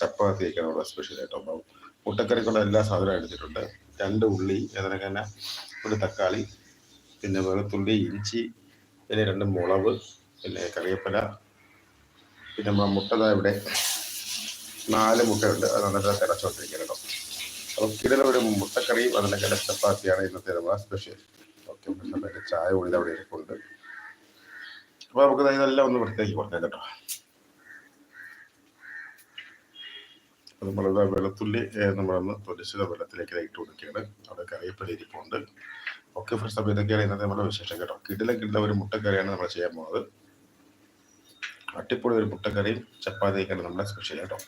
ചപ്പാത്തി ഒക്കെ നമ്മുടെ സ്പെഷ്യൽ ആയിട്ട് ഉണ്ടാവും. മുട്ടക്കറിക്കുള്ള എല്ലാ സാധനവും എടുത്തിട്ടുണ്ട്. രണ്ട് ഉള്ളി അതിനൊക്കെ ഒരു തക്കാളി പിന്നെ വെളുത്തുള്ളി ഇഞ്ചി പിന്നെ രണ്ട് മുളക് പിന്നെ കറിവേപ്പില പിന്നെ നമ്മുടെ മുട്ട ഇവിടെ നാല് മുട്ടയുണ്ട്. അത് നന്നായിട്ട് തിളച്ചോണ്ടിരിക്കുക കേട്ടോ. അപ്പോൾ കിടന്ന ഒരു മുട്ടക്കറിയും അതിനൊക്കെ ചപ്പാത്തിയാണ് ഇന്നത്തെ നമ്മുടെ സ്പെഷ്യൽ. ഓക്കെ ചായ ഉള്ളിൽ അവിടെ ഇരിപ്പുണ്ട്. അപ്പോൾ നമുക്ക് ഇതെല്ലാം ഒന്ന് വൃത്തിയാക്കി കൊടുക്കാം കേട്ടോ. അപ്പോൾ വളരെ വെളുത്തുള്ളി നമ്മളൊന്ന് തൊലിച്ചത് വെള്ളത്തിലേക്ക് ഇട്ട് കൊടുക്കുകയാണ്. അവിടെ കറിവേപ്പില ഇരിപ്പുണ്ട്. ഓക്കെ ഫ്രണ്ട്സ് അപ്പോൾ ഇതൊക്കെയാണ് ഇന്നത്തെ നമ്മുടെ വിശേഷം കേട്ടോ. കിടില കിടില ഒരു മുട്ടക്കറിയാണ് നമ്മൾ ചെയ്യാൻ പോകുന്നത്. അട്ടിപ്പൊളി ഒരു മുട്ടക്കറിയും ചപ്പാത്തിയൊക്കെയാണ് നമ്മുടെ സ്പെഷ്യൽ കേട്ടോ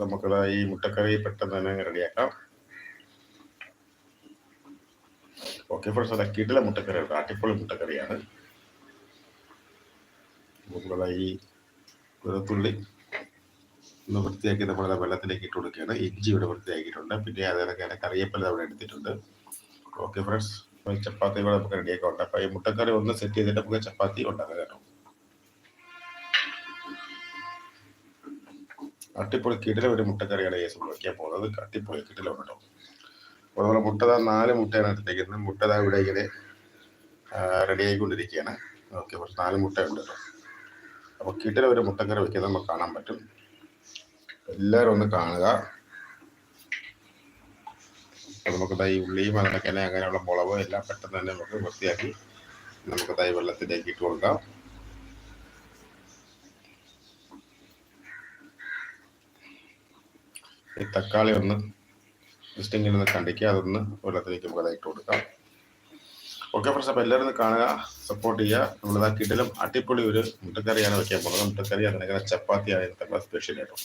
നമുക്കിത് ഈ മുട്ടക്കറി പെട്ടെന്ന് തന്നെ റെഡിയാക്കാം ഓക്കെ ഫ്രണ്ട്സ് അതാ കിടില മുട്ടക്കറി കേട്ടോ അട്ടിപ്പൊളി മുട്ടക്കറിയാണ്. ഈ വെളുത്തുള്ളി ഒന്ന് വൃത്തിയാക്കി നമ്മൾ വെള്ളത്തിലേക്ക് ഇട്ട് കൊടുക്കുകയാണ്. ഇഞ്ചി ഇവിടെ വൃത്തിയാക്കിയിട്ടുണ്ട്. പിന്നെ അതിനൊക്കെ തന്നെ കറിയപ്പല അവിടെ എടുത്തിട്ടുണ്ട്. ഓക്കെ ഫ്രണ്ട്സ് ചപ്പാത്തി കൂടെ നമുക്ക് റെഡിയാക്കാം ഉണ്ട് ഈ മുട്ടക്കറി ഒന്ന് സെറ്റ് ചെയ്തിട്ട് നമുക്ക് ചപ്പാത്തി ഉണ്ടാക്കാം കേട്ടോ. അട്ടിപ്പൊളി കിടില ഒരു മുട്ടക്കറിയാണ് കേസ് വയ്ക്കാൻ പോകുന്നത്. അട്ടിപ്പൊളി കിടില കേട്ടോ. അപ്പോൾ മുട്ടത നാല് മുട്ടയാണ് എടുത്തേക്കുന്നത്. മുട്ടത ഇവിടെ ഇങ്ങനെ റെഡി ആയിക്കൊണ്ടിരിക്കുകയാണ്. ഓക്കെ കുറച്ച് നാല് മുട്ട ഉണ്ട് കേട്ടോ. അപ്പോൾ കിട്ടിയ ഒരു മുട്ടക്കറി വെക്കുന്നത് നമുക്ക് കാണാൻ പറ്റും. എല്ലാവരും ഒന്ന് കാണുക. നമുക്ക് തൈ ഉള്ളിയും അതിനൊക്കെ അങ്ങനെയുള്ള മുളക് എല്ലാം പെട്ടെന്ന് തന്നെ നമുക്ക് വൃത്തിയാക്കി നമുക്ക് തൈ വെള്ളത്തിലേക്ക് ഇട്ട് കൊടുക്കാം. ഈ തക്കാളി ഒന്ന് ജസ്റ്റ് ഇങ്ങനെ ഒന്ന് കണ്ടിക്കുക അതൊന്ന് വെള്ളത്തിലേക്ക് നമുക്ക് ഇട്ട് കൊടുക്കാം. ഓക്കെ ഫ്രണ്ട്സ് അപ്പോൾ എല്ലാവരും കാണുക സപ്പോർട്ട് ചെയ്യുക. നമ്മൾ ഇതാ കിട്ടിലും അടിപൊളി ഒരു മുട്ടക്കറിയാണ് വെക്കാൻ പോകുന്നത്. മുട്ടക്കറി ചപ്പാത്തി ചപ്പാത്തിയാണ് ഇന്നത്തെ സ്പെഷ്യൽ ആയിട്ടും.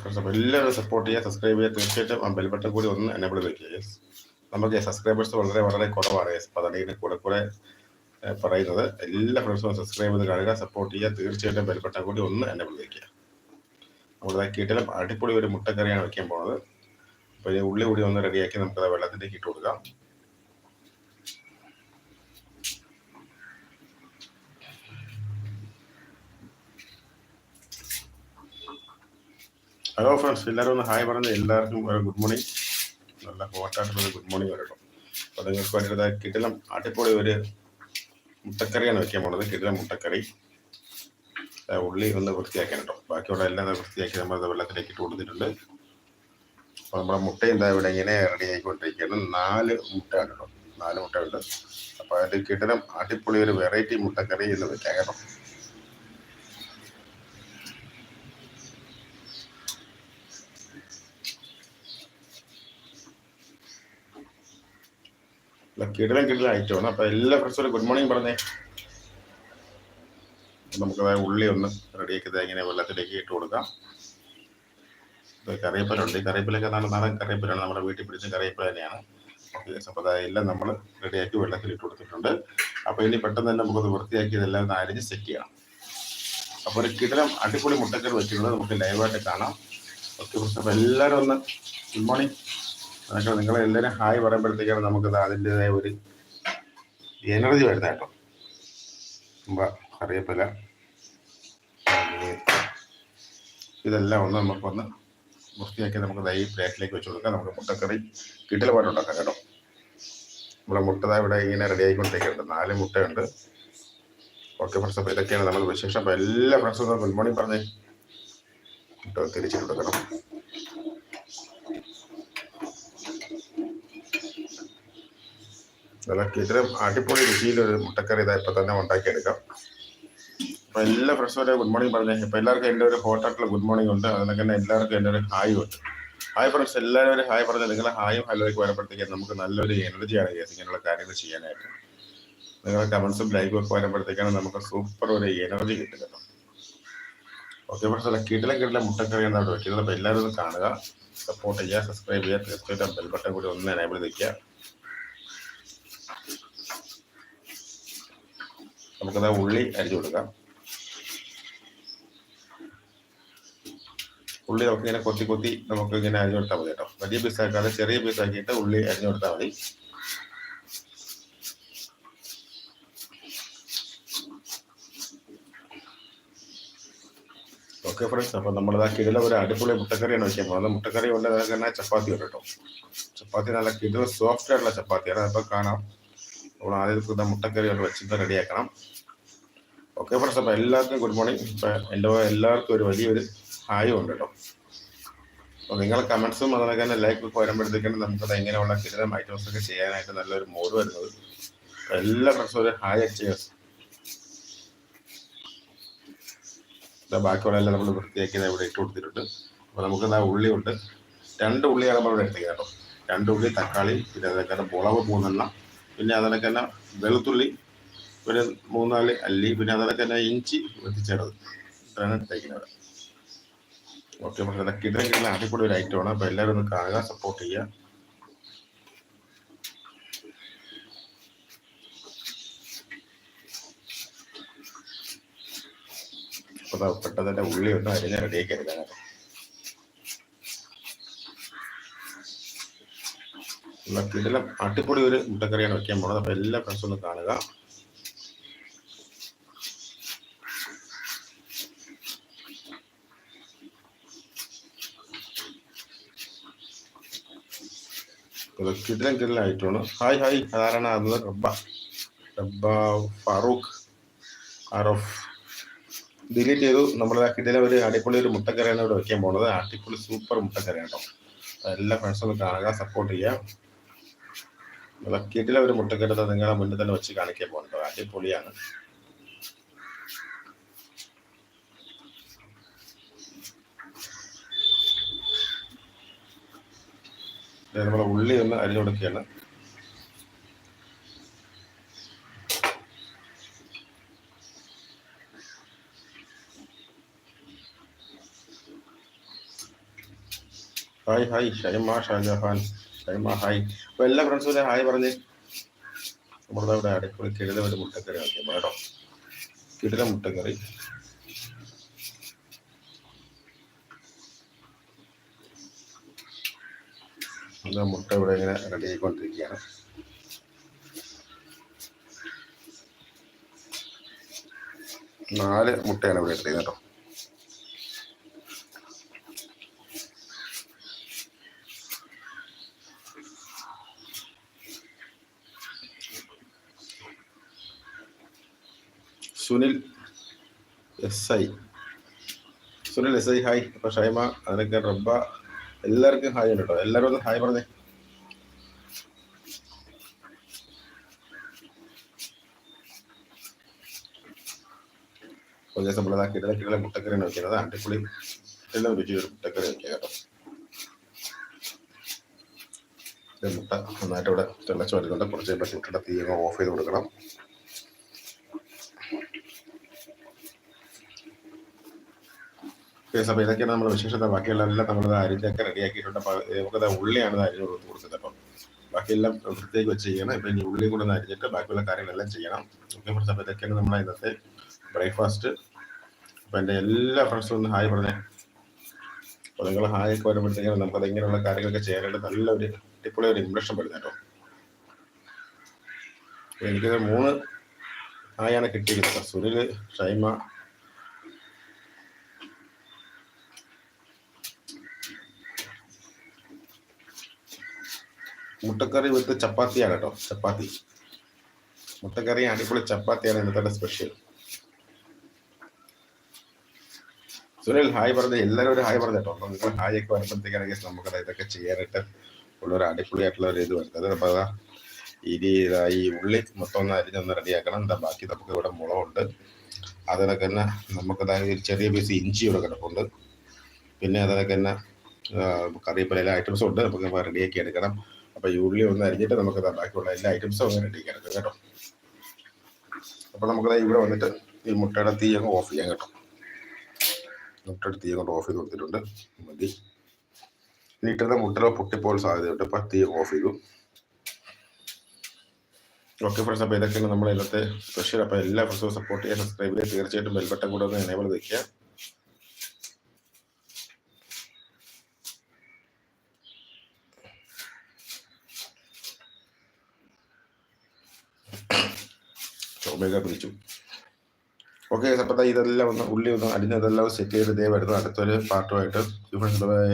ഫ്രണ്ട്സ് അപ്പോൾ എല്ലാവരും സപ്പോർട്ട് ചെയ്യുക സബ്സ്ക്രൈബ് ചെയ്യുക. തീർച്ചയായിട്ടും ആ ബെൽ ബട്ടൺ കൂടി ഒന്ന് എനേബിൾ വെക്കുക യെസ് നമുക്ക് സബ്സ്ക്രൈബേഴ്സ് വളരെ വളരെ കുറവാണ് യെസ് അപ്പോൾ അതിന്റെ കൂടെ കൂടെ പറയുന്നത്. എല്ലാ ഫ്രണ്ട്സും സബ്സ്ക്രൈബ് ചെയ്ത് കാണുക സപ്പോർട്ട് ചെയ്യുക. തീർച്ചയായിട്ടും ബെൽ കൂടി ഒന്ന് എന്നെ വിളിക്കുക. നമ്മുടെ കീട്ടിലും അടിപൊളി ഒരു മുട്ടക്കറിയാണ് വെക്കാൻ പോകുന്നത് അപ്പോൾ ഇനി ഉള്ളി കൂടി ഒന്ന് റെഡിയാക്കി നമുക്ക് വെള്ളത്തിലേക്ക് ഇട്ട് കൊടുക്കാം. ഹലോ ഫ്രണ്ട്സ് എല്ലാവരും ഒന്ന് ഹായ് പറഞ്ഞ് എല്ലാവർക്കും ഒരു ഗുഡ് മോർണിംഗ് നല്ല ഹോട്ടായിട്ടുള്ള ഗുഡ് മോർണിംഗ് വരട്ടോ. അപ്പോൾ നിങ്ങൾക്ക് വേണ്ടിയിട്ട് കിട്ടിലും അടിപൊളി ഒരു മുട്ടക്കറിയാണ് വെക്കാൻ പോണത്. കിടിലം മുട്ടക്കറി. ഉള്ളി ഒന്ന് വൃത്തിയാക്കാൻ കേട്ടോ. ബാക്കിയുള്ള എല്ലാം വൃത്തിയാക്കി നമ്മൾ വെള്ളത്തിലേക്ക് ഇട്ട് കൊടുത്തിട്ടുണ്ട്. അപ്പോൾ നമ്മുടെ മുട്ട എന്താ ഇവിടെ ഇങ്ങനെ റെഡി ആയിക്കൊണ്ടിരിക്കുകയാണ്. നാല് മുട്ട ഉണ്ട് കേട്ടോ. നാല് മുട്ടയുണ്ട് അപ്പോൾ അതിൽ കിടിലം അടിപൊളി ഒരു വെറൈറ്റി മുട്ടക്കറി എന്ന് വെക്കാം കേട്ടോ. കിടിലം കിടിലം വന്നു അപ്പോൾ എല്ലാ ഫ്രണ്ട്സും ഗുഡ് മോർണിംഗ് പറഞ്ഞേ. നമുക്ക് ഉള്ളി ഒന്ന് റെഡിയാക്കി തേങ്ങനെ വെള്ളത്തിലേക്ക് ഇട്ട് കൊടുക്കാം. കറിയപ്പലുണ്ട് ഈ കറിവേപ്പിലൊക്കെ നല്ല നാടൻ കറിവേപ്പിലാണ് നമ്മുടെ വീട്ടിൽ പിടിച്ച കറിവേപ്പില തന്നെയാണ്. അപ്പോൾ അതെല്ലാം നമ്മൾ റെഡിയാക്കി വെള്ളത്തിൽ ഇട്ട് കൊടുത്തിട്ടുണ്ട്. അപ്പോൾ ഇനി പെട്ടെന്ന് തന്നെ നമുക്കത് വൃത്തിയാക്കി ഇതെല്ലാം ഒന്ന് അരിഞ്ഞ് സെറ്റ് ചെയ്യണം. അപ്പോൾ ഒരു കിടലം അടിപൊളി മുട്ടക്കറി വെച്ചിട്ടുള്ളത് നമുക്ക് ലൈവായിട്ട് കാണാം. ഓക്കെ അപ്പോൾ എല്ലാവരും ഒന്ന് ഗുഡ് മോർണിംഗ് നിങ്ങൾ എല്ലാവരും ഹായ് പറയുമ്പോഴത്തേക്കാണ് നമുക്കത് അതിന്റെതായ ഒരു എനർജി വരുന്നത് കേട്ടോ. മുമ്പ് ഇതെല്ലാം ഒന്ന് നമുക്കൊന്ന് വൃത്തിയാക്കി നമുക്ക് ദൈ പ്ലേറ്റിലേക്ക് വെച്ച് കൊടുക്കാം. നമുക്ക് മുട്ടക്കറി കിട്ടലുപാട് ഉണ്ടാക്കാം കേട്ടോ. നമ്മുടെ മുട്ട ഇവിടെ ഇങ്ങനെ റെഡി ആയിക്കൊണ്ടിരിക്കുന്നുണ്ട്. നാല് മുട്ടയുണ്ട്. ഓക്കെ ഫ്രണ്ട്സ് അപ്പോൾ ഇതൊക്കെയാണ് നമ്മൾ വിശേഷം. അപ്പോൾ എല്ലാ ഫ്രണ്ട്സും ഗുഡ് മോർണിംഗ് പറഞ്ഞേ മുട്ട തിരിച്ചിട്ട് കൊടുക്കണം. നല്ല കിടിലം അടിപൊളി രുചിയിലൊരു മുട്ടക്കറി ഇതാ ഇപ്പം തന്നെ ഉണ്ടാക്കിയെടുക്കാം. അപ്പൊ എല്ലാ ഫ്രണ്ട്സും ഗുഡ് മോർണിംഗ് പറഞ്ഞു ഇപ്പൊ എല്ലാവർക്കും എന്റെ ഒരു ഹോട്ടായിട്ടുള്ള ഗുഡ് മോർണിംഗ് ഉണ്ട്. അതിനൊക്കെ തന്നെ എല്ലാവർക്കും എന്റെ ഒരു ഹായ് ഉണ്ട്. ഹായ് ഫ്രണ്ട്സ് എല്ലാവരും ഒരു ഹായ് പറഞ്ഞു നിങ്ങളെ ഹായും ഹലോയ്ക്ക് വരുമ്പോഴത്തേക്കും നമുക്ക് നല്ലൊരു എനർജിയാണ് ഇങ്ങനെയുള്ള കാര്യങ്ങൾ ചെയ്യാനായിട്ട്. നിങ്ങളുടെ കമൻസും ലൈക്കും ഒക്കെ വരുമ്പോഴത്തേക്കാണ് നമുക്ക് സൂപ്പർ ഒരു എനർജി കിട്ടുന്നത് കേട്ടോ. ഓക്കെ ഫ്രണ്ട്സ് കിടിലം കിടിലം മുട്ടക്കറി എന്നാണ് വെക്കുന്നത്. അപ്പോൾ എല്ലാവരും കാണുക. സപ്പോർട്ട് ചെയ്യുക സബ്സ്ക്രൈബ് ചെയ്യുക തീർച്ചയായിട്ടും ബെൽ ബട്ടൺ കൂടി ഒന്ന് എനേബിൾ നിൽക്കുക നമുക്കത് ഉള്ളി അരിഞ്ഞു കൊടുക്കാം. ഉള്ളി നമുക്ക് ഇങ്ങനെ കൊത്തി കൊത്തി നമുക്ക് ഇങ്ങനെ അരിഞ്ഞു കൊടുത്താൽ മതി കേട്ടോ. വലിയ പീസാക്കാതെ ചെറിയ പീസാക്കിയിട്ട് ഉള്ളി അരിഞ്ഞു കൊടുത്താൽ മതി. ഓക്കെ ഫ്രണ്ട്സ് അപ്പോൾ നമ്മളിതാ കിടില ഒരു അടിപൊളി മുട്ടക്കറിയാണ് വെച്ചാൽ പോകുന്നത്. മുട്ടക്കറി കൊണ്ട് തന്നെ ചപ്പാത്തി ഉണ്ട് കേട്ടോ. ചപ്പാത്തി നല്ല കിടില സോഫ്റ്റ് ആയിട്ടുള്ള ചപ്പാത്തിയാണ്. അപ്പോൾ കാണാം. നമ്മൾ ആദ്യം ഇതാ മുട്ടക്കറി കൊണ്ട് വെച്ചിട്ട് റെഡിയാക്കണം ഫ്രണ്ട്സ് അപ്പോൾ എല്ലാവർക്കും ഗുഡ് മോർണിംഗ് ഇപ്പം എല്ലാ എല്ലാവർക്കും ഒരു വലിയൊരു ഹായും ഉണ്ട് കേട്ടോ. അപ്പോൾ നിങ്ങളെ കമൻസും അതുപോലെ തന്നെ ലൈക്ക് ഒക്കെ വരുമ്പോഴത്തേക്കും നമുക്കത് എങ്ങനെയുള്ള കിരണം ഐറ്റംസ് ഒക്കെ ചെയ്യാനായിട്ട് നല്ലൊരു മോഡ് വരുന്നത്. എല്ലാ ഫ്രണ്ട്സും ഒരു ഹായ് അടിച്ച് ദാ ബാക്കിയുള്ള എല്ലാം നമ്മൾ വൃത്തിയാക്കി ഇവിടെ ഇട്ട് കൊടുത്തിട്ടുണ്ട്. അപ്പോൾ നമുക്ക് എന്താ ഉള്ളി ഉണ്ട് രണ്ട് ഉള്ളിയാണ് നമ്മൾ ഇവിടെ എടുത്തിരിക്കുന്നത് കേട്ടോ. രണ്ട് ഉള്ളി തക്കാളി പിന്നെ അതൊക്കെ തന്നെ മുളക് പൂന്നെണ്ണ പിന്നെ അതിനൊക്കെ വെളുത്തുള്ളി പിന്നെ മൂന്നാൽ അല്ലി പിന്നെ അതൊക്കെ തന്നെ ഇഞ്ചി വെത്തിച്ചേർന്നത് ഇത്രയാണ് എടുത്തേക്കുന്നത് ഓക്കെ അപ്പോൾ ഇതൊക്കെ ഇതൊക്കെ അടിപൊളി ഒരു ആണ്. അപ്പോൾ എല്ലാവരും ഒന്ന് കാണുക സപ്പോർട്ട് ചെയ്യുക. അപ്പോൾ പെട്ടെന്ന് ഉള്ളി ഒന്ന് അരിഞ്ഞ് റെഡിയാക്കി നല്ല കിടിലം അടിപൊളി ഒരു മുട്ടക്കറിയാണ് വെക്കാൻ പോണത്. അപ്പോൾ എല്ലാ ഫ്രണ്ട്സും ഒന്ന് കാണുക. ഇത് കിടിലം കിടിലായിട്ടാണ് ഹായ് ഹായ്. അതാരാണ് അത് റബ്ബ. റബ്ബ ഫാറൂഖ് ആറോഫ് ഡിലീറ്റ് ചെയ്തു. നമ്മുടെ കിടില ഒരു അടിപൊളി ഒരു മുട്ടക്കറിയാണ് ഇവിടെ വെക്കാൻ പോണത്. അടിപൊളി സൂപ്പർ മുട്ടക്കറിയാണ് കേട്ടോ. എല്ലാ ഫ്രണ്ട്സും കാണുക സപ്പോർട്ട് ചെയ്യുക. കിടില ഒരു മുട്ടക്കറി നിങ്ങളെ മുന്നിൽ തന്നെ വെച്ച് കാണിക്കാൻ പോകണ്ടോ അടിപൊളിയാണ്. നമ്മൾ ഉള്ളി ഒന്ന് അരിഞ്ഞു കൊടുക്കുകയാണ്. Hi hi Shaima Shajahan Shaima hi. അപ്പൊ എല്ലാ ഫ്രണ്ട്സും ഹായ് പറഞ്ഞ് നമ്മളിവിടെ അടിപൊളി കിടില ഒരു മുട്ടക്കറി ആക്കി കേട്ടോ. കിടില മുട്ടക്കറി. എന്താ മുട്ട ഇവിടെ ഇങ്ങനെ റെഡി ആയിക്കൊണ്ടിരിക്കുകയാണ് നാല് മുട്ടയാണ് ഇവിടെ ഇട്ടത് കേട്ടോ. Sunil S I. Sunil S I hi. അപ്പൊ ഷൈമ അതിനൊക്കെ റബ്ബ എല്ലാവർക്കും ഹായ് ഉണ്ട്? കേട്ടോ എല്ലാവരും ഒന്ന് ഹായ് പറഞ്ഞേ. ഒരു ദിവസം നമ്മൾ കിടല കിടല മുട്ടക്കറിയാണ് വെക്കുന്നത് അടിപൊളി എല്ലാം രുചി ഒരു മുട്ടക്കറി വെക്കുക കേട്ടോ. മുട്ട നന്നായിട്ട് ഇവിടെ തിളച്ച് വരുന്നുണ്ട്. കുറച്ച് കഴിയുമ്പോൾ മുട്ടയുടെ തീയങ്ങ് ഓഫ് ചെയ്ത് കൊടുക്കണം. അപ്പോൾ ഇതൊക്കെയാണ് നമ്മൾ വിശേഷത ബാക്കിയുള്ള എല്ലാം നമ്മൾ അരിഞ്ഞൊക്കെ റെഡിയാക്കിയിട്ടുണ്ട്. അപ്പോൾ നമുക്കത് ഉള്ളിയാണ് അരിഞ്ഞ് കൊടുത്ത് കൊടുത്തത് അപ്പം ബാക്കിയെല്ലാം വൃത്തിയാക്കി വെച്ച് ചെയ്യണം. ഇപ്പം ഇനി ഉള്ളിയും കൂടെ ഒന്ന് അരിഞ്ഞിട്ട് ബാക്കിയുള്ള കാര്യങ്ങളെല്ലാം ചെയ്യണം. ഓക്കെ ഫ്രണ്ട്സ് അപ്പോൾ ഇതൊക്കെയാണ് നമ്മുടെ ഇന്നത്തെ ബ്രേക്ക്ഫാസ്റ്റ്. അപ്പം എന്റെ എല്ലാ ഫ്രണ്ട്സും ഒന്ന് ഹായ് പറഞ്ഞേ. അപ്പോൾ നിങ്ങൾ ഹായ് ഒക്കെ വരുമ്പോഴത്തേക്കും നമുക്കത് ഇങ്ങനെയുള്ള കാര്യങ്ങളൊക്കെ ചെയ്യാനായിട്ട് നല്ല ഒരു അടിപൊളി ഒരു ഇംപ്രഷൻ വരുന്നത് കേട്ടോ. എനിക്കത് മൂന്ന് ഹായാണ് കിട്ടിയിരിക്കുന്നത്. സുനിൽ ഷൈമ മുട്ടക്കറി വിത്ത് ചപ്പാത്തിയാണ് കേട്ടോ ചപ്പാത്തി. മുട്ടക്കറി അടിപൊളി ചപ്പാത്തിയാണ് ഇന്നത്തെ സ്പെഷ്യൽ സുനിൽ ഹായ് പറഞ്ഞ? എല്ലാവരും ഒരു ഹായ് പറഞ്ഞു കേട്ടോ. നിങ്ങൾ ഹായ് ഒക്കെ വരുമ്പോഴത്തേക്കാണെങ്കിൽ നമുക്ക് ഇതൊക്കെ ചെയ്യാനായിട്ട് ഉള്ളൊരു അടിപൊളിയായിട്ടുള്ള ഒരു ഇത് വരുന്നത്. അപ്പോൾ അതാ ഈ ഉള്ളി മൊത്തം ഒന്ന് അരിഞ്ഞൊന്ന് റെഡിയാക്കണം. എന്താ ബാക്കി നമുക്ക് ഇവിടെ മുളകുണ്ട്. അതിനൊക്കെ തന്നെ നമുക്ക് ഒരു ചെറിയ പീസ് ഇഞ്ചി ഇവിടെ കിടപ്പുണ്ട്. പിന്നെ അതിനൊക്കെ തന്നെ കറിവേപ്പില എല്ലാ ഐറ്റംസും ഉണ്ട്. നമുക്ക് റെഡിയാക്കി എടുക്കണം. അപ്പൊ ഈ ഒന്ന് അരിഞ്ഞിട്ട് നമുക്ക് ബാക്കിയുള്ള എല്ലാ ഐറ്റംസും അങ്ങനെ റെഡിയാക്കി കേട്ടോ. അപ്പൊ നമുക്ക് ഇവിടെ വന്നിട്ട് ഈ മുട്ടയുടെ തീ അങ്ങ് ഓഫ് ചെയ്യാം കേട്ടോ. മുട്ടയുടെ തീ അങ്ങോട്ട് ഓഫ് ചെയ്ത് കൊടുത്തിട്ടുണ്ട്. മതി. വീട്ടിലെ മുട്ടകൾ പൊട്ടിപ്പോൾ സാധ്യതയുണ്ട്. അപ്പൊ തീ ഓഫ് ചെയ്തു. ഓക്കെ ഫ്രണ്ട്സ് അപ്പോൾ ഇതൊക്കെയാണ് നമ്മുടെ ഇന്നത്തെ സ്പെഷ്യൽ അപ്പോൾ എല്ലാ ഫ്രണ്ട്സും സപ്പോർട്ട് ചെയ്യാൻ സബ്സ്ക്രൈബ് ചെയ്യുക തീർച്ചയായിട്ടും ബെൽബട്ടൻ കൂടെ ഒന്ന് എനേബിൾ വെക്കുക. ചുമയൊക്കെ പിടിച്ചു. ഓക്കെ അപ്പം ഇതെല്ലാം ഒന്ന് ഉള്ളി ഒന്ന് അടിഞ്ഞതെല്ലാം സെറ്റ് ചെയ്ത് ദേ വരുന്നു. അടുത്തൊരു പാർട്ടുമായിട്ട് ബൈ